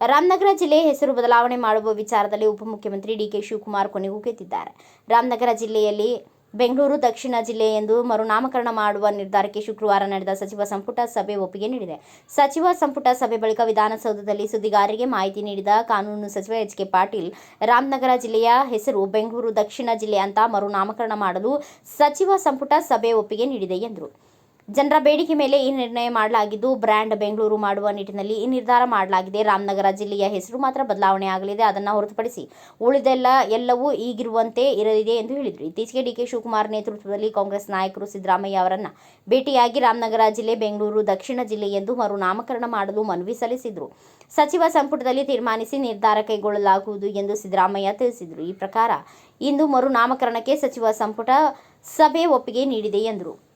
ರಾಮನಗರ ಜಿಲ್ಲೆ ಹೆಸರು ಬದಲಾವಣೆ ಮಾಡುವ ವಿಚಾರದಲ್ಲಿ ಉಪಮುಖ್ಯಮಂತ್ರಿ ಡಿಕೆ ಶಿವಕುಮಾರ್ ಕೊನೆಗೂ ಕೆತ್ತಿದ್ದಾರೆ ರಾಮನಗರ ಜಿಲ್ಲೆಯಲ್ಲಿ ಬೆಂಗಳೂರು, ದಕ್ಷಿಣ ಜಿಲ್ಲೆ ಎಂದು ಮರುನಾಮಕರಣ ಮಾಡುವ ನಿರ್ಧಾರಕ್ಕೆ ಶುಕ್ರವಾರ ನಡೆದ ಸಚಿವ ಸಂಪುಟ ಸಭೆ ಒಪ್ಪಿಗೆ ನೀಡಿದೆ. ಸಚಿವ ಸಂಪುಟ ಸಭೆ ಬಳಿಕ ವಿಧಾನಸೌಧದಲ್ಲಿ ಸುದ್ದಿಗಾರರಿಗೆ ಮಾಹಿತಿ ನೀಡಿದ ಕಾನೂನು ಸಚಿವ ಎಚ್ ಕೆ ಪಾಟೀಲ್, ರಾಮನಗರ ಜಿಲ್ಲೆಯ ಹೆಸರು ಬೆಂಗಳೂರು, ದಕ್ಷಿಣ ಜಿಲ್ಲೆ ಅಂತ ಮರುನಾಮಕರಣ ಮಾಡಲು ಸಚಿವ ಸಂಪುಟ ಸಭೆ ಒಪ್ಪಿಗೆ ನೀಡಿದೆ ಎಂದರು. ಜನರ ಬೇಡಿಕೆ ಮೇಲೆ ಈ ನಿರ್ಣಯ ಮಾಡಲಾಗಿದ್ದು, ಬ್ರ್ಯಾಂಡ್ ಬೆಂಗಳೂರು ಮಾಡುವ ನಿಟ್ಟಿನಲ್ಲಿ ಈ ನಿರ್ಧಾರ ಮಾಡಲಾಗಿದೆ. ರಾಮನಗರ ಜಿಲ್ಲೆಯ ಹೆಸರು ಮಾತ್ರ ಬದಲಾವಣೆ ಆಗಲಿದೆ. ಅದನ್ನು ಹೊರತುಪಡಿಸಿ ಉಳಿದೆಲ್ಲ ಎಲ್ಲವೂ ಈಗಿರುವಂತೆ ಇರಲಿದೆ ಎಂದು ಹೇಳಿದರು. ಇತ್ತೀಚೆಗೆ ಡಿಕೆ ಶಿವಕುಮಾರ್ ನೇತೃತ್ವದಲ್ಲಿ ಕಾಂಗ್ರೆಸ್ ನಾಯಕರು ಸಿದ್ದರಾಮಯ್ಯ ಅವರನ್ನು ಭೇಟಿಯಾಗಿ ರಾಮನಗರ ಜಿಲ್ಲೆ, ಬೆಂಗಳೂರು ದಕ್ಷಿಣ ಜಿಲ್ಲೆ ಎಂದು ಮರು ನಾಮಕರಣ ಮಾಡಲು ಮನವಿ ಸಲ್ಲಿಸಿದರು. ಸಚಿವ ಸಂಪುಟದಲ್ಲಿ ತೀರ್ಮಾನಿಸಿ ನಿರ್ಧಾರ ಕೈಗೊಳ್ಳಲಾಗುವುದು ಎಂದು ಸಿದ್ದರಾಮಯ್ಯ ತಿಳಿಸಿದರು. ಈ ಪ್ರಕಾರ ಇಂದು ಮರು ನಾಮಕರಣಕ್ಕೆ ಸಚಿವ ಸಂಪುಟ ಸಭೆ ಒಪ್ಪಿಗೆ ನೀಡಿದೆ ಎಂದರು.